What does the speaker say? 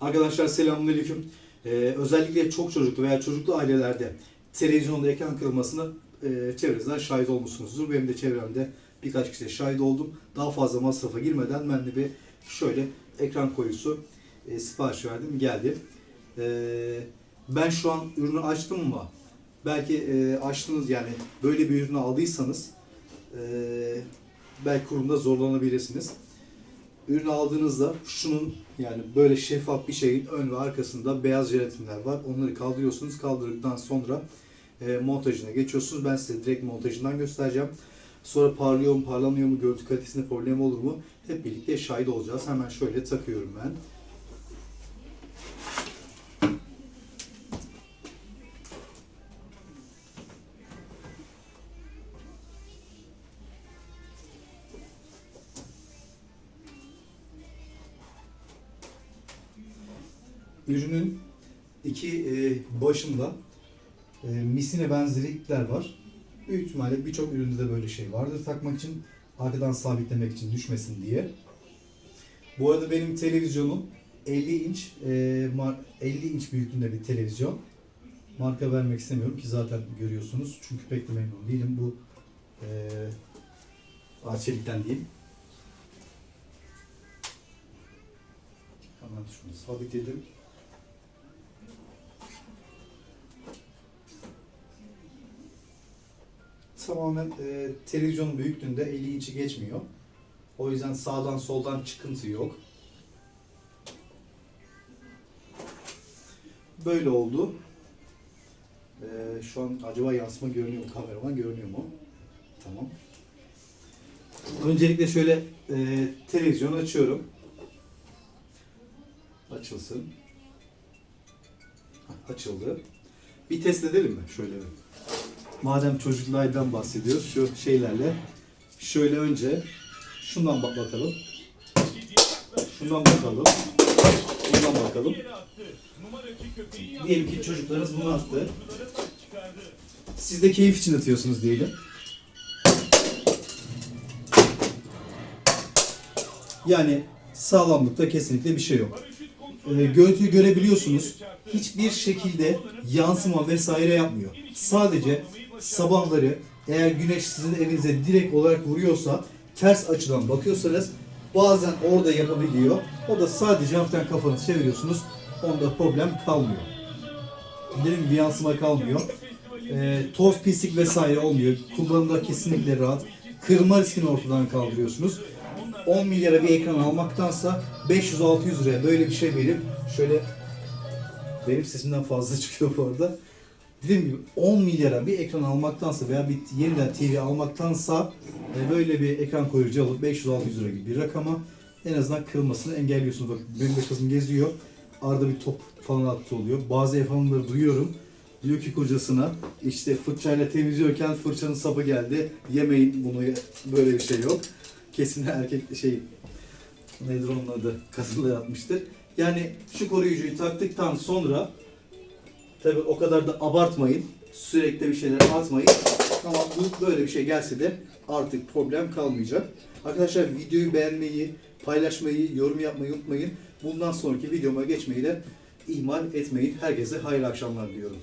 Arkadaşlar selamünaleyküm. Ee, özellikle çok çocuklu veya çocuklu ailelerde televizyonda ekran kırılmasına e, çevrenizden şahit olmuşsunuzdur. Benim de çevremde birkaç kişiye şahit oldum. Daha fazla masrafa girmeden ben de bir şöyle ekran koyusu e, sipariş verdim. Geldi. Ee, ben şu an ürünü açtım ama belki e, açtınız yani böyle bir ürünü aldıysanız e, belki kurumda zorlanabilirsiniz. Ürünü aldığınızda şunun yani böyle şeffaf bir şeyin ön ve arkasında beyaz jelatinler var. Onları kaldırıyorsunuz. Kaldırdıktan sonra e, montajına geçiyorsunuz. Ben size direkt montajından göstereceğim. Sonra parlıyor mu, parlamıyor mu, görüntü kalitesinde problem olur mu? Hep birlikte şahit olacağız. Hemen şöyle takıyorum ben. Ürünün iki e, başında e, misine benzeri ipler var. Büyük ihtimalle birçok üründe de böyle şey vardır. Takmak için, arkadan sabitlemek için düşmesin diye. Bu arada benim televizyonum 50 inç, e, mar- 50 inç büyüklüğünde bir televizyon. Marka vermek istemiyorum ki zaten görüyorsunuz. Çünkü pek de memnun değilim. Bu e, Arçelik'ten değil. Hemen şunu sabitledim. Tamamen e, televizyonun büyüklüğünde 50 inç'i geçmiyor. O yüzden sağdan soldan çıkıntı yok. Böyle oldu. E, şu an acaba yansıma görünüyor mu? Kameraman görünüyor mu? Tamam. Öncelikle şöyle e, televizyon açıyorum. Açılsın. Açıldı. Bir test edelim mi? Şöyle bir. Madem çocuklu aileden bahsediyoruz şu şeylerle. Şöyle önce şundan bak bakalım. Şundan bakalım. Bundan bakalım. Diyelim ki çocuklarınız bunu attı. Siz de keyif için atıyorsunuz diyelim. Yani sağlamlıkta kesinlikle bir şey yok. Ee, görüntüyü görebiliyorsunuz. Hiçbir şekilde yansıma vesaire yapmıyor. Sadece sabahları eğer güneş sizin evinize direkt olarak vuruyorsa ters açıdan bakıyorsanız bazen orada yapabiliyor. O da sadece hafiften kafanızı çeviriyorsunuz. Onda problem kalmıyor. Dediğim gibi yansıma kalmıyor. Ee, toz pislik vesaire olmuyor. Kullanımda kesinlikle rahat. Kırma riskini ortadan kaldırıyorsunuz. 10 milyara bir ekran almaktansa 500-600 liraya böyle bir şey verip şöyle benim sesimden fazla çıkıyor bu arada. Dediğim gibi 10 milyara bir ekran almaktansa veya bir yeniden TV almaktansa e, böyle bir ekran koruyucu alıp 500-600 lira gibi bir rakama en azından kırılmasını engelliyorsunuz. Bak benim de kızım geziyor. Arada bir top falan attı oluyor. Bazı hanımları duyuyorum. Diyor ki kocasına işte fırçayla temizliyorken fırçanın sapı geldi. Yemeyin bunu böyle bir şey yok. Kesin erkek şey nedir onun adı kadınla yapmıştır. Yani şu koruyucuyu taktıktan sonra tabi o kadar da abartmayın. Sürekli bir şeyler atmayın. Ama bu böyle bir şey gelse de artık problem kalmayacak. Arkadaşlar videoyu beğenmeyi, paylaşmayı, yorum yapmayı unutmayın. Bundan sonraki videoma geçmeyi de ihmal etmeyin. Herkese hayırlı akşamlar diliyorum.